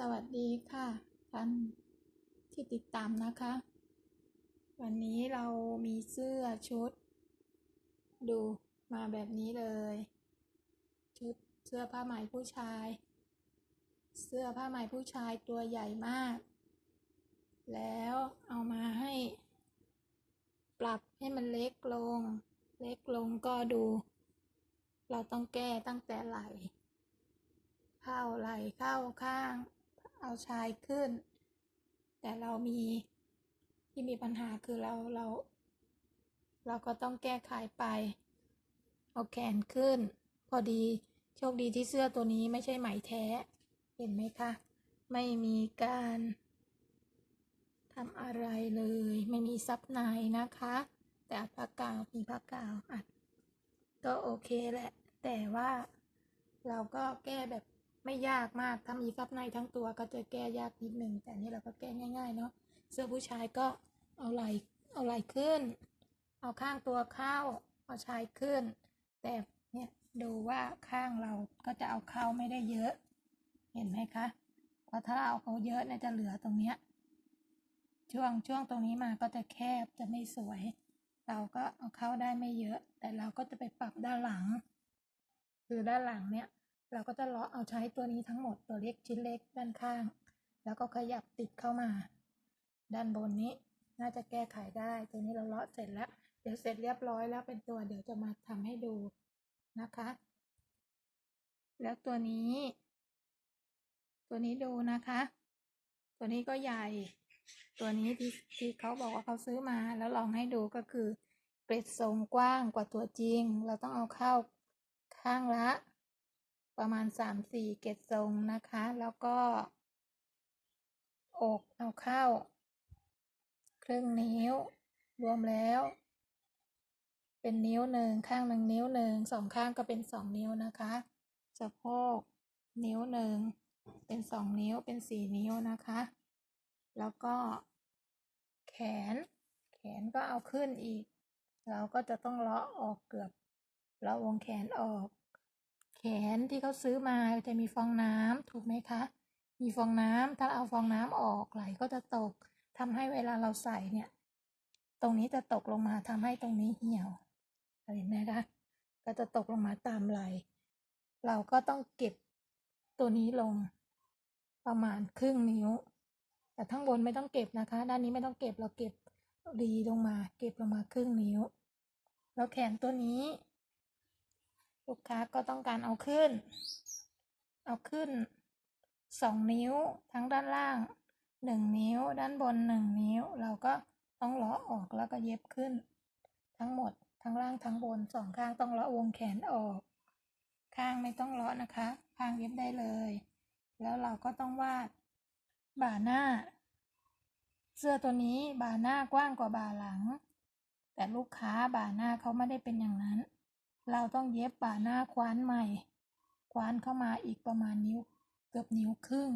สวัสดีค่ะท่านที่ติดตามนะคะ วันนี้เรามีเสื้อชุด ดูมาแบบนี้เลย ชุดเสื้อผ้าไหมผู้ชาย เสื้อผ้าไหมผู้ชายตัวใหญ่มาก แล้วเอามาให้ ปรับให้มันเล็กลง เล็กลงก็ดู เราต้องแก้ตั้งแต่ไหลเข้าไหลเข้าข้าง เอาชายขึ้น แต่เรามีที่มีปัญหาคือเราเรา เราก็ต้องแก้ไขไป เอาแขนขึ้น พอดีโชคดีที่เสื้อตัวนี้ไม่ใช่ไหมแท้ เห็นไหมคะ ไม่มีการทำอะไรเลย ไม่มีซับในนะคะ แต่อัดผ้ากาวมีผ้ากาวอัดก็โอเคแหละ แต่ว่าเราก็แก้แบบ ไม่ยากมากถ้ามีซับในทั้งตัวก็จะแก้ยากนิดนึงแต่นี่เราก็แก้ง่าย ๆ เนาะเสื้อผู้ชายก็เอาไหล่เอาไหล่ขึ้น เอาข้างตัวเข้าเอาชายขึ้น แต่เนี่ยดูว่าข้างเราก็จะเอาเข้าไม่ได้เยอะ เห็นไหมคะเพราะถ้าเอาเขาเยอะเนี่ยจะเหลือตรงเนี้ยช่วงช่วงตรงนี้มาก็จะแคบจะไม่สวย เราก็เอาเข้าได้ไม่เยอะ แต่เราก็จะไปปรับด้านหลัง คือด้านหลังเนี่ย เราก็จะเลาะเอาใช้ตัวนี้ทั้งหมดตัวเล็กชิ้นเล็กด้านข้าง แล้วก็ขยับติดเข้ามา ด้านบนนี้น่าจะแก้ไขได้ ตัวนี้เราเลาะเสร็จแล้ว เดี๋ยวเสร็จเรียบร้อยแล้วเป็นตัวเดี๋ยวจะมาทำให้ดูนะคะ แล้วตัวนี้ ตัวนี้ดูนะคะ ตัวนี้ก็ใหญ่ ตัวนี้ที่ที่เขาบอกว่าเขาซื้อมาแล้วลองให้ดูก็คือ เกร็ดทรงกว้างกว่าตัวจริง เราต้องเอาเข้าข้างละ ประมาณสามสี่เกร็ดทรงนะคะ แล้วก็อกเอาเข้า ครึ่งนิ้ว รวมแล้ว เป็นนิ้วหนึ่งข้างหนึ่งนิ้วหนึ่งสองข้างก็เป็นสองนิ้วนะคะสะโพกนิ้วหนึ่งเป็นสองนิ้วเป็นสี่นิ้วนะคะ แล้วก็ แขน แขนก็เอาขึ้นอีก เราก็จะต้องเลาะออกเกือบเลาะวงแขนออก แขนที่เขาซื้อมาจะมีฟองน้ำถูกไหมคะ มีฟองน้ำถ้าเอาฟองน้ำออกไหลก็จะตกทำให้เวลาเราใส่เนี่ย ตรงนี้จะตกลงมาทำให้ตรงนี้เหี่ยวเห็นไหมคะ ก็จะตกลงมาตามไหล เราก็ต้องเก็บตัวนี้ลงประมาณครึ่งนิ้ว แต่ทั้งบนไม่ต้องเก็บนะคะ ด้านนี้ไม่ต้องเก็บเราเก็บรีลงมา เก็บลงมาครึ่งนิ้ว แล้วแขนตัวนี้ ลูกค้าก็ต้องการเอาขึ้น เอาขึ้นสองนิ้วทั้งด้านล่างหนึ่งนิ้ว ด้านบนหนึ่งนิ้ว เราก็ต้องเลาะออกแล้วก็เย็บขึ้น ทั้งหมดทั้งล่างทั้งบนสองข้างต้องเลาะวงแขนออก ข้างไม่ต้องเลาะนะคะ ข้างเย็บได้เลย แล้วเราก็ต้องวาดบ่าหน้า เสื้อตัวนี้บ่าหน้ากว้างกว่าบ่าหลัง แต่ลูกค้าบ่าหน้าเขาไม่ได้เป็นอย่างนั้น เราต้องเย็บบ่าหน้าคว้านใหม่ คว้านเข้ามาอีกประมาณนิ้วเกือบนิ้วครึ่ง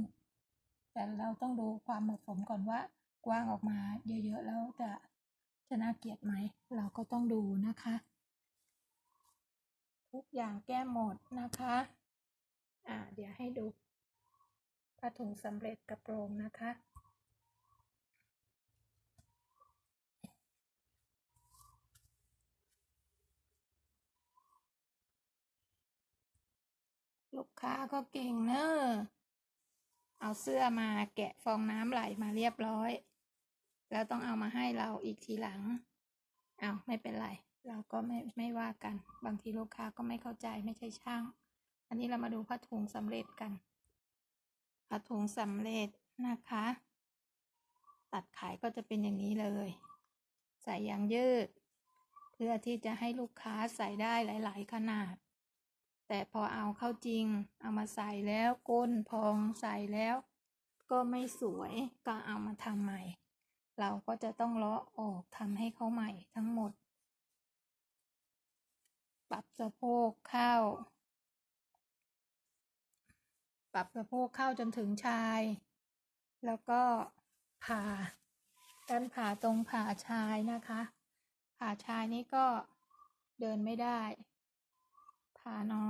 แต่เราต้องดูความเหมาะสมก่อนว่ากว้างออกมาเยอะๆแล้วจะจะน่าเกลียดไหม เราก็ต้องดูนะคะ ทุกอย่างแก้หมดนะคะ อ่าเดี๋ยวให้ดูผ้าถุงสำเร็จกระโปรงนะคะ ลูกค้าก็เก่งเนอะเอาเสื้อมาแกะฟองน้ำไหลมาเรียบร้อย แล้วต้องเอามาให้เราอีกทีหลังเอาไม่เป็นไร เราก็ไม่ไม่ว่ากัน บางทีลูกค้าก็ไม่เข้าใจไม่ใช่ช่าง อันนี้เรามาดูผ้าถุงสำเร็จกันผ้าถุงสำเร็จนะคะ ตัดขายก็จะเป็นอย่างนี้เลย ใส่ยางยืด เพื่อที่จะให้ลูกค้าใส่ได้หลาย ๆ ขนาด แต่พอเอาเข้าจริง เอามาใส่แล้วก้นพองใส่แล้ว ก็ไม่สวยก็เอามาทำใหม่ เราก็จะต้องเลาะออกทำให้เขาใหม่ทั้งหมด ปรับสะโพกเข้า ปรับสะโพกเข้าจนถึงชาย แล้วก็ผ่าด้านผ่าตรงผ่าชายนะคะ ผ่าชายนี่ก็เดินไม่ได้ ผ่าน้อยเกิน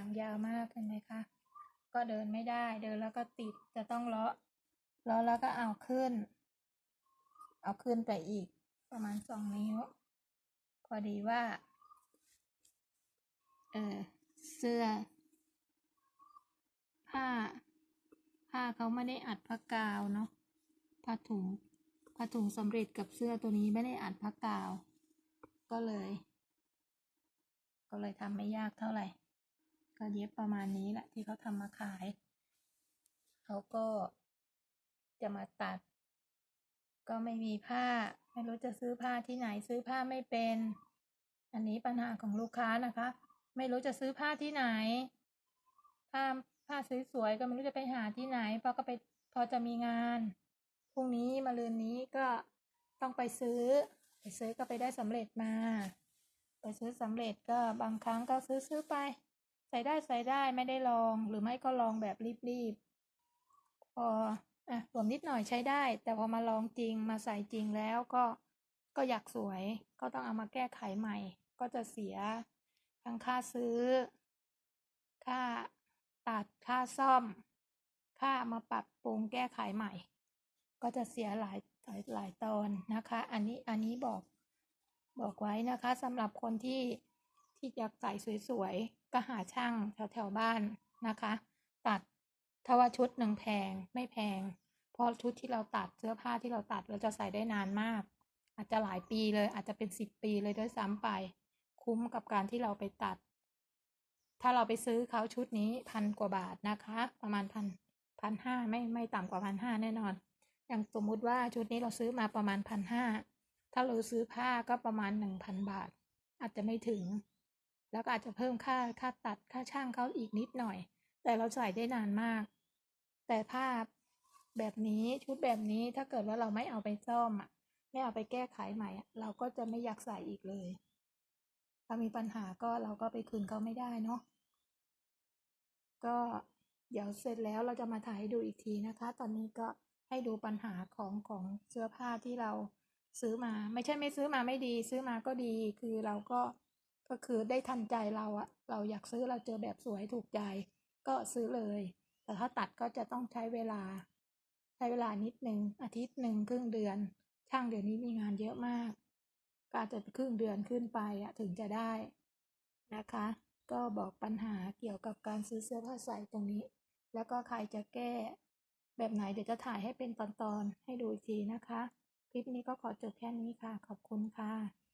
างยาวมากเห็นไหมคะก็ก็เดินไม่ได้เดินแล้วก็ติดจะต้องเลาะเลาะแล้วก็เอาขึ้น เอาขึ้นไปอีก ประมาณสองนิ้ว พอดีว่า เออเสื้อ ผ้า ผ้าเขาไม่ได้อัดผ้ากาวเนาะผ้าถุงผ้าถุงสำเร็จกับเสื้อตัวนี้ไม่ได้อัดผ้ากาว ก็เลย ก็เลยทำไม่ยากเท่าไหร่ ก็เย็บประมาณนี้แหละที่เขาทำมาขาย เขาก็จะมาตัด ก็ไม่มีผ้า ไม่รู้จะซื้อผ้าที่ไหนซื้อผ้าไม่เป็น อันนี้ปัญหาของลูกค้านะคะ ไม่รู้จะซื้อผ้าที่ไหน ผ้าผ้าสวยๆก็ไม่รู้จะไปหาที่ไหนพอก็ไปพอจะมีงานพรุ่งนี้มาลืนนี้ก็ต้องไปซื้อ ไปซื้อก็ไปได้สำเร็จมา ไปซื้อสำเร็จก็บางครั้งก็ซื้อซื้อไป ใส่ได้ใส่ได้ไม่ได้ลองหรือไม่ก็ลองแบบรีบๆพออะสวมนิดหน่อยใช้ได้ แต่พอมาลองจริงมาใส่จริงแล้วก็ก็อยากสวยก็ต้องเอามาแก้ไขใหม่ ก็จะเสียทั้งค่าซื้อ ค่าตัดค่าซ่อม ค่ามาปรับปรุงแก้ไขใหม่ ก็จะเสียหลายหลายหลายตอนนะคะ อันนี้อันนี้บอกบอกไว้นะคะสำหรับคนที่ ที่อยากใส่สวยๆ ก็หาช่างแถวแถวบ้านนะคะ ตัดถ้าว่าชุดหนึ่งแพงไม่แพง เพราะชุดที่เราตัดเสื้อผ้าที่เราตัดเราจะใส่ได้นานมาก อาจจะหลายปีเลยอาจจะเป็นสิบปีเลยด้วยซ้ำไป คุ้มกับการที่เราไปตัด ถ้าเราไปซื้อเขาชุดนี้พันกว่าบาทนะคะ ประมาณพันพันห้าไม่ไม่ต่ำกว่าพันห้าแน่นอน อย่างสมมุติว่าชุดนี้เราซื้อมาประมาณพันห้าถ้าเราซื้อผ้าก็ประมาณหนึ่งพันบาท อาจจะไม่ถึง แล้วก็อาจจะเพิ่มค่าค่าตัดค่าช่างเขาอีกนิดหน่อย แต่เราใส่ได้นานมาก แต่ผ้าแบบนี้ชุดแบบนี้ถ้าเกิดว่าเราไม่เอาไปซ่อมอะไม่เอาไปแก้ไขใหม่ เราก็จะไม่อยากใส่อีกเลย ถ้ามีปัญหาก็เราก็ไปคืนเขาไม่ได้เนาะก็เดี๋ยวเสร็จแล้วเราจะมาถ่ายให้ดูอีกทีนะคะ ตอนนี้ก็ให้ดูปัญหาของของเสื้อผ้าที่เราซื้อมา ไม่ใช่ไม่ซื้อมาไม่ดี ซื้อมาก็ดี คือเราก็ ก็คือได้ทันใจเราอะเราอยากซื้อเราเจอแบบสวยถูกใจ ก็ซื้อเลย แต่ถ้าตัดก็จะต้องใช้เวลา ใช้เวลานิดหนึ่งอาทิตย์หนึ่งครึ่งเดือน ช่างเดือนนี้มีงานเยอะมาก ก็อาจจะครึ่งเดือนขึ้นไปอะถึงจะได้นะคะ ก็บอกปัญหาเกี่ยวกับการซื้อเสื้อผ้าใส่ตรงนี้ แล้วก็ใครจะแก้ แบบไหนเดี๋ยวจะถ่ายให้เป็นตอนๆให้ดูอีกทีนะคะ คลิปนี้ก็ขอจบแค่นี้ค่ะ ขอบคุณค่ะ